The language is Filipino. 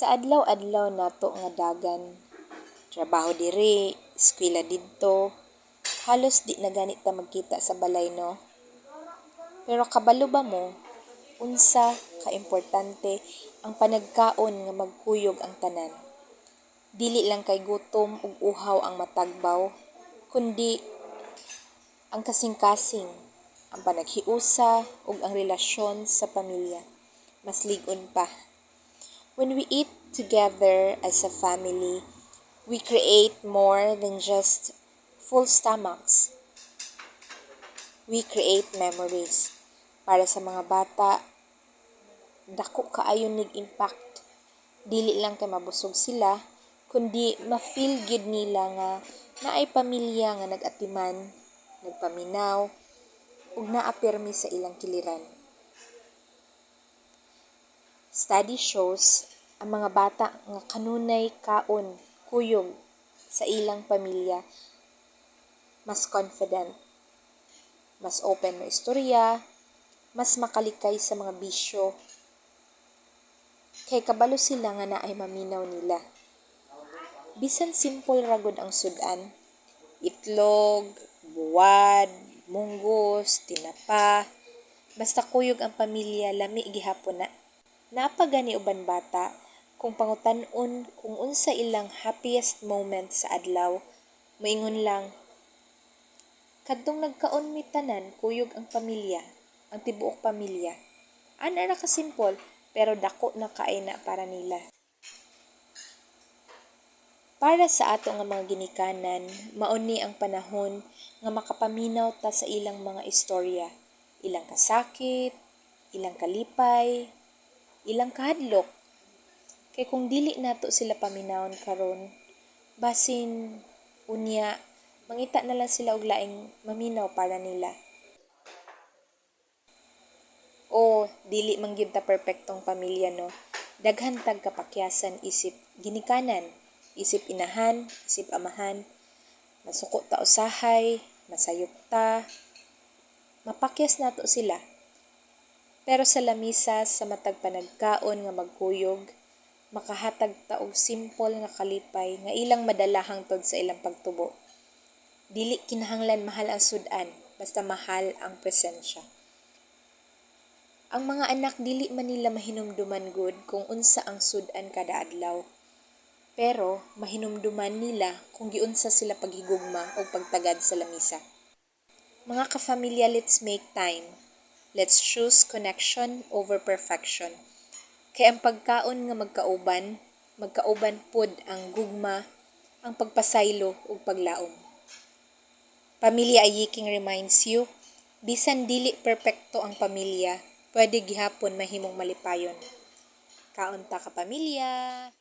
Sa adlaw-adlaw nato nga dagan, trabaho diri, eskwela didto, halos di na gani ta magkita sa balay no. Pero kabalo ba mo, unsa ka importante ang panagkaon nga magkuyog ang tanan. Dili lang kay gutom ug uhaw ang matagbaw, kundi ang kasing-kasing, ang panaghiusa ug ang relasyon sa pamilya. Mas lig-on pa. When we eat together as a family, we create more than just full stomachs. We create memories. Para sa mga bata, dako kaayo nig impact. Dili lang kay mabusog sila, kundi ma-feel good nila nga naay pamilya nga nag-atiman, nagpaminaw, ug naapirmi sa ilang kiliran. Study shows ang mga bata nga kanunay kaon, kuyog sa ilang pamilya mas confident, mas open mo istorya, mas makalikay sa mga bisyo. Kay kabalo sila nga naay maminaw nila. Bisan simple ragod ang sudan, itlog, buwad, munggos, tinapa, basta kuyog ang pamilya lami gihapon na. Napagani uban bata kung pangutan-on kung unsa ilang happiest moment sa adlaw, moingon lang, kadtong nagkaon mi tanan kuyog ang pamilya, ang tibuok pamilya. Ana ra ka simple pero dako na kaay na para nila. Para sa ato nga mga ginikanan, mauni ang panahon nga makapaminaw ta sa ilang mga istorya, ilang kasakit, ilang kalipay, ilang kahadlok. Kay kung dili nato sila paminawon karon, basin unya mangita na lang sila og laing maminaw para nila. O dili man gyud ta perpektong pamilya no. Daghan tag kapakyasan isip ginikanan, isip inahan, isip amahan. Masuko ta usahay, masayop ta. Mapakyas nato sila. Pero sa lamisa sa matag panagkaon nga magkuyog, makahatag ta og simple nga kalipay nga ilang madala hangtod sa ilang pagtubo. Dili kinahanglan mahal ang sudan, basta mahal ang presensya. Ang mga anak dili man nila mahinumduman gud kung unsa ang sudan kada adlaw. Pero mahinumduman nila kung giunsa sila paghigugma o pagtagad sa lamisa. Mga kafamilya, let's make time. Let's choose connection over perfection. Kay ang pagkaon nga magkauban, magkauban pod ang gugma, ang pagpasaylo ug paglaom. Pamilya Ayiking reminds you, bisan dili perpekto ang pamilya, pwede gihapon mahimong malipayon. Kaunta ka pamilya!